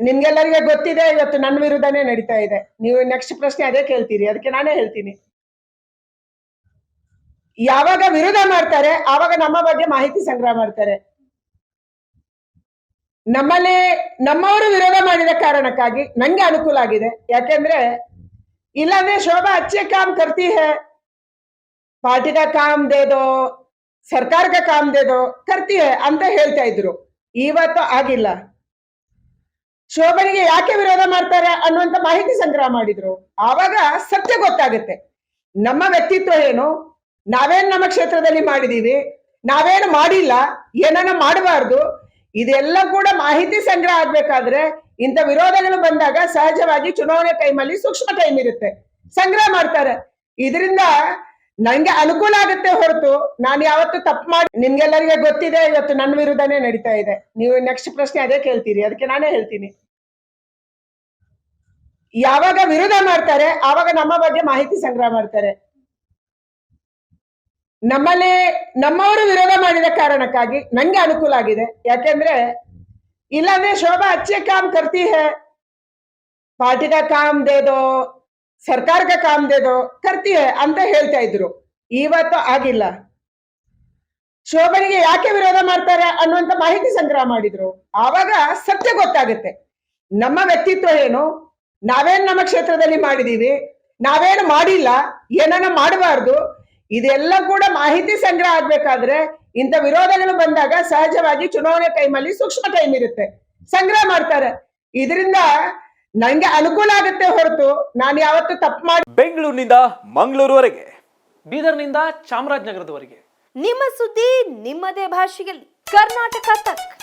ನಿಮ್ಗೆಲ್ಲರಿಗೆ ಗೊತ್ತಿದೆ, ಇವತ್ತು ನನ್ನ ವಿರುದ್ಧನೇ ನಡೀತಾ ಇದೆ. ನೀವು ನೆಕ್ಸ್ಟ್ ಪ್ರಶ್ನೆ ಅದೇ ಕೇಳ್ತೀರಿ, ಅದಕ್ಕೆ ನಾನೇ ಹೇಳ್ತೀನಿ. ಯಾವಾಗ ವಿರೋಧ ಮಾಡ್ತಾರೆ, ಆವಾಗ ನಮ್ಮ ಬಗ್ಗೆ ಮಾಹಿತಿ ಸಂಗ್ರಹ ಮಾಡ್ತಾರೆ. ನಮ್ಮಲ್ಲಿ ನಮ್ಮವರು ವಿರೋಧ ಮಾಡಿದ ಕಾರಣಕ್ಕಾಗಿ ನಂಗೆ ಅನುಕೂಲ ಆಗಿದೆ. ಯಾಕೆಂದ್ರೆ, ಇಲ್ಲಾಂದ್ರೆ ಶೋಭಾ ಅಚ್ಚೆ ಕಾಮ್ ಕರ್ತಿ ಹೇ. ಪಾರ್ಟಿ ಕಾಮ್ ದೇದೋ ಸರ್ಕಾರ ಕಾಮ್ ದೇದೋ ಕರ್ತಿ ಹೇ ಅಂತ ಹೇಳ್ತಾ ಇದ್ರು. ಇವತ್ತು ಆಗಿಲ್ಲ. ಶೋಭನಿಗೆ ಯಾಕೆ ವಿರೋಧ ಮಾಡ್ತಾರೆ ಅನ್ನುವಂತ ಮಾಹಿತಿ ಸಂಗ್ರಹ ಮಾಡಿದ್ರು. ಆವಾಗ ಸತ್ಯ ಗೊತ್ತಾಗುತ್ತೆ. ನಮ್ಮ ವ್ಯಕ್ತಿತ್ವ ಏನು? ನಾವೇನ್ ನಮ್ಮ ಕ್ಷೇತ್ರದಲ್ಲಿ ಮಾಡಿದೀವಿ? ನಾವೇನು ಮಾಡಿಲ್ಲ? ಏನನ್ನ ಮಾಡಬಾರ್ದು? ಇದೆಲ್ಲ ಕೂಡ ಮಾಹಿತಿ ಸಂಗ್ರಹ ಆಗ್ಬೇಕಾದ್ರೆ ಇಂಥ ವಿರೋಧಗಳು ಬಂದಾಗ ಸಹಜವಾಗಿ ಚುನಾವಣೆ ಟೈಮಲ್ಲಿ ಸೂಕ್ಷ್ಮ ಟೈಮ್ ಇರುತ್ತೆ. ಸಂಗ್ರಹ ಮಾಡ್ತಾರೆ. ಇದರಿಂದ ನಂಗೆ ಅನುಕೂಲ ಆಗುತ್ತೆ ಹೊರತು. ನಾನು ಯಾವತ್ತು ತಪ್ಪು ಮಾಡಿ ನಿಮ್ಗೆಲ್ಲರಿಗೆ ಗೊತ್ತಿದೆ, ಇವತ್ತು ನನ್ನ ವಿರುದ್ಧನೇ ನಡೀತಾ ಇದೆ. ನೀವು ನೆಕ್ಸ್ಟ್ ಪ್ರಶ್ನೆ ಅದೇ ಕೇಳ್ತೀರಿ. ಅದಕ್ಕೆ ನಾನೇ ಹೇಳ್ತೀನಿ. ಯಾವಾಗ ವಿರೋಧ ಮಾಡ್ತಾರೆ, ಆವಾಗ ನಮ್ಮ ಬಗ್ಗೆ ಮಾಹಿತಿ ಸಂಗ್ರಹ ಮಾಡ್ತಾರೆ. ನಮ್ಮಲ್ಲಿ ನಮ್ಮವರು ವಿರೋಧ ಮಾಡಿದ ಕಾರಣಕ್ಕಾಗಿ ನಂಗೆ ಅನುಕೂಲ ಆಗಿದೆ. ಯಾಕೆಂದ್ರೆ, ಇಲ್ಲಾಂದ್ರೆ ಶೋಭಾ ಅಚ್ಚೆ ಕಾಮ್ ಕರ್ತಿ ಹೇ ಪಾರ್ಟಿ ಕಾಮ್ ದೇ ದೋ ಸರ್ಕಾರ ಕಾ ಕರ್ತೀಯ ಕರ್ತಿ ಅಂತ ಹೇಳ್ತಾ ಇದ್ರು. ಇವತ್ತು ಆಗಿಲ್ಲ. ಶೋಭನಿಗೆ ಯಾಕೆ ವಿರೋಧ ಮಾಡ್ತಾರೆ ಅನ್ನುವಂತ ಮಾಹಿತಿ ಸಂಗ್ರಹ ಮಾಡಿದ್ರು. ಆವಾಗ ಸತ್ಯ ಗೊತ್ತಾಗುತ್ತೆ. ನಮ್ಮ ವ್ಯಕ್ತಿತ್ವ ಏನು? ನಾವೇನ್ ನಮ್ಮ ಕ್ಷೇತ್ರದಲ್ಲಿ ಮಾಡಿದೀವಿ? ನಾವೇನು ಮಾಡಿಲ್ಲ? ಏನನ್ನ ಮಾಡಬಾರ್ದು? ಇದೆಲ್ಲ ಕೂಡ ಮಾಹಿತಿ ಸಂಗ್ರಹ ಆಗ್ಬೇಕಾದ್ರೆ ಇಂಥ ವಿರೋಧಗಳು ಬಂದಾಗ ಸಹಜವಾಗಿ ಚುನಾವಣೆ ಟೈಮಲ್ಲಿ ಸೂಕ್ಷ್ಮ ಟೈಮ್ ಇರುತ್ತೆ. ಸಂಗ್ರಹ ಮಾಡ್ತಾರೆ. ಇದರಿಂದ ನಂಗೆ ಅನುಕೂಲ ಆಗುತ್ತೆ ಹೊರತು ನಾನು ಯಾವತ್ತು ತಪ್ಪು ಮಾಡಿ ಬೆಂಗಳೂರಿನಿಂದ ಮಂಗಳೂರುವರೆಗೆ. ಬೀದರ್ನಿಂದ ಚಾಮರಾಜನಗರದವರೆಗೆ. ನಿಮ್ಮ ಸುದ್ದಿ ನಿಮ್ಮದೇ ಭಾಷೆಯಲ್ಲಿ. ಕರ್ನಾಟಕ ತಕ್.